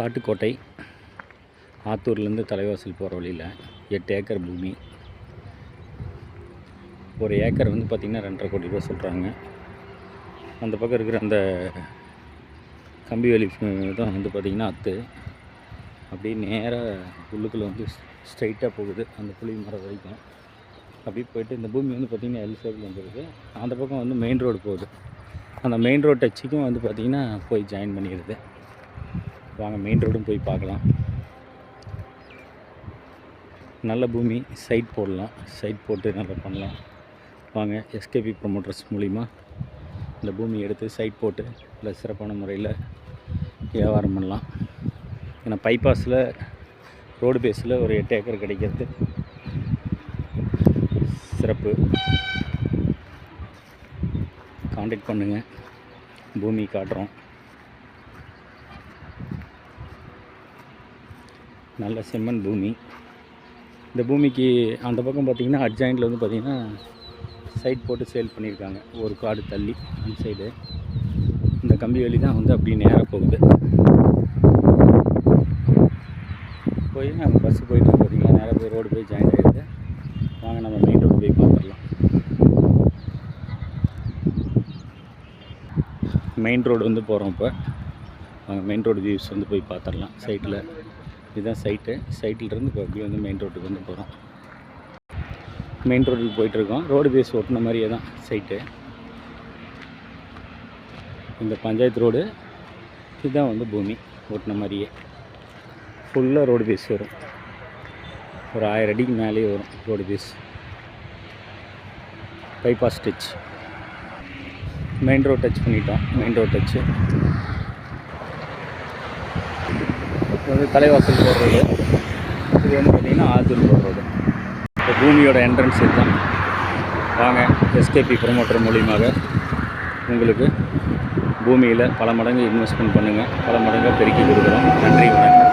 காட்டுக்கோட்டை ஆத்தூர்லேருந்து தலைவாசல் போகிற வழியில் எட்டு ஏக்கர் பூமி. ஒரு ஏக்கர் வந்து பார்த்திங்கன்னா ரெண்டரை கோடி ரூபா சொல்கிறாங்க. அந்த பக்கம் இருக்கிற அந்த கம்பி வேலி தான் வந்து பார்த்திங்கன்னா அத்து. அப்படியே நேராக உள்ளுக்குள்ளே வந்து ஸ்ட்ரைட்டாக போகுது அந்த புளி மரம் வரைக்கும். அப்படியே போயிட்டு இந்த பூமி வந்து பார்த்திங்கன்னா எல் ஷேப்பில் வந்துருக்கு அந்த பக்கம் வந்து மெயின் ரோடு போகுது. அந்த மெயின் ரோட் டச்சுக்கும் வந்து பார்த்திங்கன்னா போய் ஜாயின் பண்ணிடுது வாங்க மெயின் ரோடும் போய் பார்க்கலாம். நல்ல பூமி சைட் போடலாம். சைட் போட்டு நல்லா பண்ணலாம். வாங்க எஸ்கேபி ப்ரொமோட்டர்ஸ் மூலிமா இந்த பூமி எடுத்து சைட் போட்டு இல்லை சிறப்பான முறையில் வியாபாரம் பண்ணலாம். ஏன்னா பைபாஸில் ரோடு பேஸில் ஒரு எட்டு ஏக்கர் கிடைக்கிறது சிறப்பு. காண்டாக்ட் பண்ணுங்கள் பூமி காட்டுறோம். நல்ல செம்மண் பூமி. இந்த பூமிக்கு அந்த பக்கம் பார்த்தீங்கன்னா அட்ஜாயிண்டில் வந்து பார்த்திங்கன்னா சைட் போட்டு சேல் பண்ணியிருக்காங்க ஒரு காடு தள்ளி அந்த சைடு இந்த கம்பி வழி தான் வந்து அப்படி நேராக போகுது. போய் நம்ம பஸ்ஸு போயிட்டு பார்த்தீங்கன்னா நேராக போய் ரோடு போய் ஜாயின் ஆகிடுது வாங்க நம்ம மெயின் ரோடு போய் பார்த்துடலாம் மெயின் ரோடு வந்து போகிறோம் இப்போ. வாங்க மெயின் ரோடு வியூஸ் வந்து போய் பார்த்துடலாம் சைட்டில் இதுதான் சைட்டு சைட்டிலேருந்து இப்போ அப்படியே வந்து மெயின் ரோட்டுக்கு வந்து போகிறோம் மெயின் ரோட்டுக்கு போயிட்டுருக்கோம். ரோடு பேஸ் ஓட்டின மாதிரியே தான் சைட்டு இந்த பஞ்சாயத்து ரோடு இதுதான் வந்து பூமி ஓட்டின மாதிரியே. ஃபுல்லாக ரோடு பேஸ் வரும். ஒரு ஆயிரம் அடிக்கு மேலேயே வரும் road base bypass touch main road touch பண்ணிட்டோம். மெயின் ரோட் டச்சு இது வந்து தலைவாசல் போடுறது. இது வந்து பார்த்திங்கன்னா ஆத்தூர் போடுறது. இப்போ பூமியோட என்ட்ரன்ஸ் இதுதான். வாங்க எஸ்கேபி ப்ரொமோட்டர் மூலியமாக உங்களுக்கு பூமியில் பல மடங்கு இன்வெஸ்ட்மெண்ட் பண்ணுங்கள் பல மடங்கு பெருக்கி கொடுக்குறோம். நன்றி வணக்கம்.